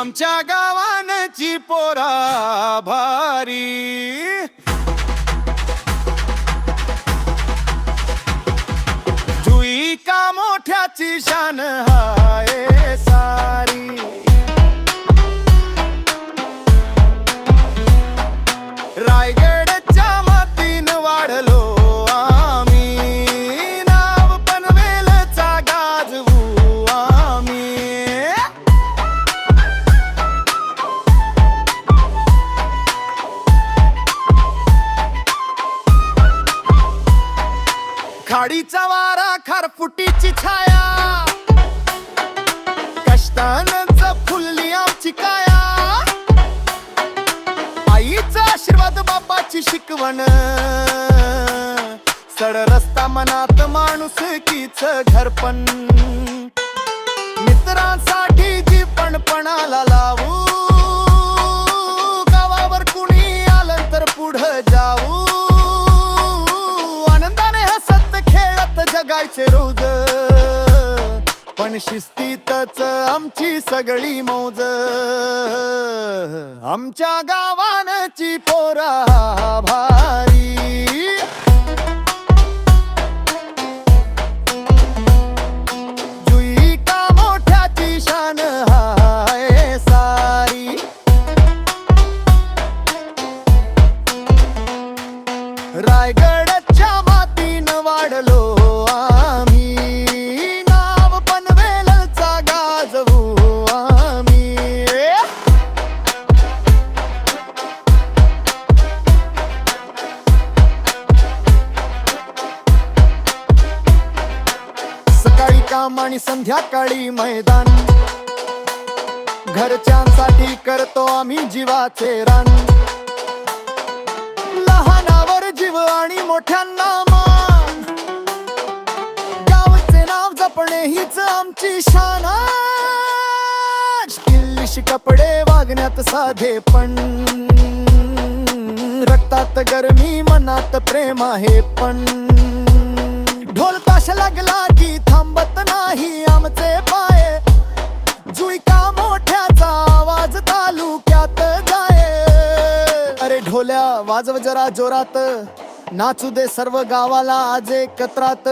आमच्या गावानची पोरा भारी. जुई का मोठ्याची शान हाय? खाडीचा वारा खारफुटीची छाया. कष्टानच फुलली आमची काया. आईचा आशीर्वाद बापाची शिकवण. सड रस्ता मनात माणूस कीच घरपण. मित्रांसाठी जी पणपणाला लावू. जगायचे रोज. पण शिस्तीतच आमची सगळी मौज. आमच्या गावानची पोरा भारी. जुई का मोठ्याची शान हाय सारी. रायगडच्या मातीन वाढलो. काम आणि संध्याकाळी मैदान. घरच्यांसाठी करतो आम्ही जीवाचे रान. लहानावर जीव आणि मोठ्यांना मान. गावचे नाव जपणे हीच आमची शान. स्टिलिश कपडे वागण्यात साधे पण. रक्तात गरमी मनात प्रेम आहे पण. ढोल ताश लागला थांबत नाही आमचे पाय. जुईका मोठ्याचा आवाज तालुक्यात जाय. अरे ढोल्या वाजव जरा जोरात. नाचू दे सर्व गावाला आज एकत्रात.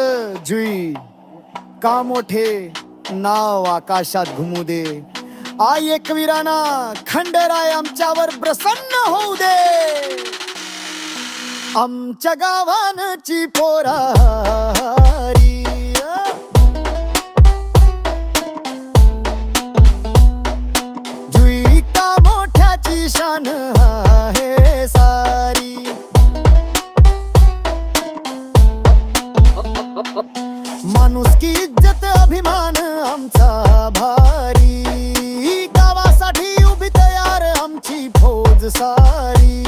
जुई का मोठे नाव आकाशात घुमू दे. आई एकवीराना खंडराय आमच्यावर प्रसन्न होऊ दे. आमच्या गावानची पोरारी अभिमान आमचा भारी. गावासाठी उभी तयार आमची फौज सारी